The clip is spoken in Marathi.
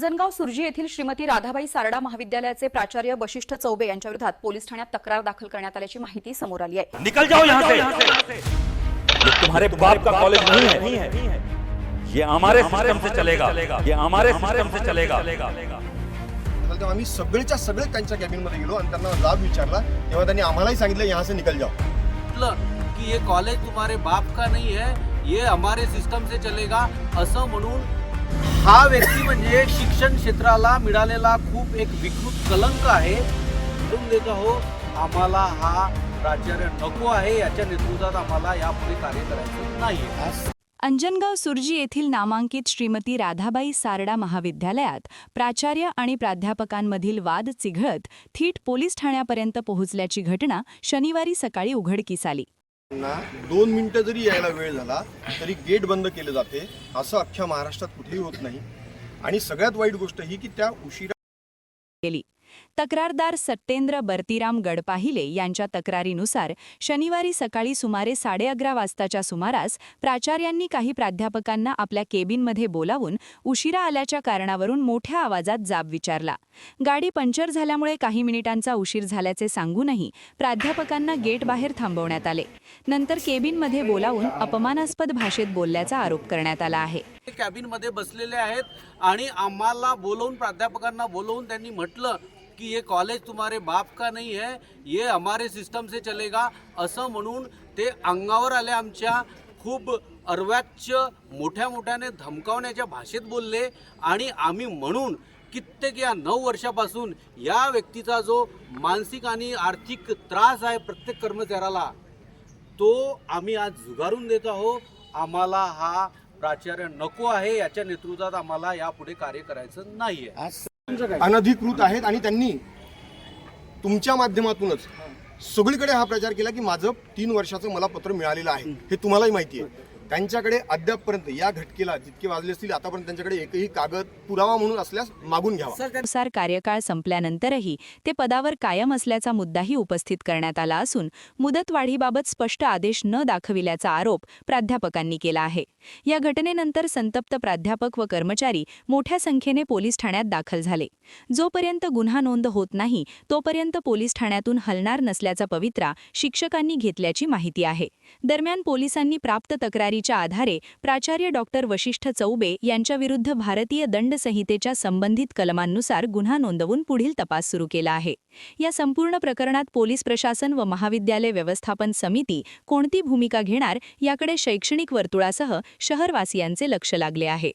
अंजनगाव सुरजी येथील श्रीमती राधाबाई सारडा महाविद्यालयाचे प्राचार्य वशिष्ठ चौबे यांच्या विरोधात पोलीस ठाण्यात तक्रार दाखल करण्यात आल्याची माहिती समोर आली आहे. निकल जाओ यहाँ से। ये तुम्हारे बाप का कॉलेज नहीं है। ये हमारे सिस्टम से चलेगा। ये हमारे सिस्टम से चलेगा। तेव्हा आम्ही सगळेच्या सगळे त्यांच्या कॅबिनमध्ये गेलो आणि त्यांना जाब विचारला. तेव्हा त्यांनी आम्हालाही सांगितलं यहाँ से निकल जाओ. म्हटलं की ये कॉलेज तुम्हारे बाप का नहीं है ये हमारे सिस्टम से चलेगा असं म्हणून हा व्यक्ती म्हणजे शिक्षण क्षेत्राला मिळालेला खूप एक विकृत कलंक आहे. म्हणून देत हो आम्हाला हा प्राचार्य नको आहे याच्या नेतृत्वात आम्हाला यापुढे कार्य करायचं नाही अंजनगाव सुरजी येथील नामांकित श्रीमती राधाबाई सारडा महाविद्यालयात प्राचार्य आणि प्राध्यापकांमधील वाद चिघळत थीट पोलीस ठाण्यापर्यंत पोहोचल्याची घटना शनिवारी सकाळी उघडकीस आली. दोन मिनिटं जरी यायला वेळ झाला तरी गेट बंद केले जाते. असं अख्ख्या महाराष्ट्रात कुठेही होत नाही. आणि सगळ्यात वाईट गोष्ट ही की त्या उशिरा केली. तक्रारदार सत्येंद्र बर्तीराम गडपाहिले यांच्या तक्रारीनुसार शनिवारी सकाळी सुमारे साडे अकरा वाजताच्या सुमारास प्राचार्यांनी काही प्राध्यापकांना आपल्या केबिनमध्ये बोलावून उशिरा आल्याच्या कारणावरून मोठ्या आवाजात जाब विचारला. गाडी पंक्चर झाल्यामुळे काही मिनिटांचा उशीर झाल्याचे सांगूनही प्राध्यापकांना गेट बाहेर थांबवण्यात आले. नंतर केबिनमध्ये बोलावून अपमानास्पद भाषेत बोलल्याचा आरोप करण्यात आला आहे. कॅबिनमध्ये बसलेले आहेत आणि आम्हाला बोलवून प्राध्यापकांना बोलवून त्यांनी म्हटलं की ये कॉलेज तुम्हारे बाप का नाही है ये हमारे सिस्टम से चलेगा। असं म्हणून ते अंगावर आले आमच्या खूप अर्वाच्य मोठ्या मोठ्याने धमकावण्याच्या भाषेत बोलले. आणि आम्ही म्हणून कित्येक या नऊ वर्षापासून या व्यक्तीचा जो मानसिक आणि आर्थिक त्रास आहे प्रत्येक कर्मचाऱ्याला तो आम्ही आज झुगारून देत आहोत. आम्हाला हा प्राचार्य नको आहे याच्या नेतृत्वात आम्हाला यापुढे कार्य करायचं नाही आहे अनधिकृत आहेत आणि त्यांनी तुमच्या माध्यमातूनच सगळीकडे हा प्रचार केला की माझं तीन वर्षाचं मला पत्र मिळालेलं आहे. हे तुम्हालाही माहिती आहे. त्यांच्याकडे अद्यापपर्यंत या घटकेला जितके वाजले असतील आतापर्यंत त्यांच्याकडे एकही कागद पुरावा म्हणून असल्यास मागून घ्यावा. कार्यकाळ संपल्यानंतरही ते पदावर कायम असल्याचा मुद्दाही उपस्थित करण्यात आला असून मुदतवाढीबाबत स्पष्ट आदेश न दाखविल्याचा आरोप प्राध्यापकांनी केला आहे. या घटनेनंतर संतप्त प्राध्यापक व कर्मचारी मोठ्या संख्येने पोलीस ठाण्यात दाखल झाले. जोपर्यंत गुन्हा नोंद होत नाही तोपर्यंत पोलीस ठाण्यातून हलणार नसल्याचा पवित्रा शिक्षकांनी घेतल्याची माहिती आहे. दरम्यान पोलिसांनी प्राप्त तक्रारी तक्रारीच्या आधारे प्राचार्य डॉक्टर वशिष्ठ चौबे यांच्याविरुद्ध भारतीय दंड संहितेच्या संबंधित कलमांनुसार गुन्हा नोंदवून पुढील तपास सुरू केला आहे. या संपूर्ण प्रकरणात पोलीस प्रशासन व महाविद्यालय व्यवस्थापन समिती कोणती भूमिका घेणार याकडे शैक्षणिक वर्तुळासह शहरवासियांचे लक्ष लागले आहे.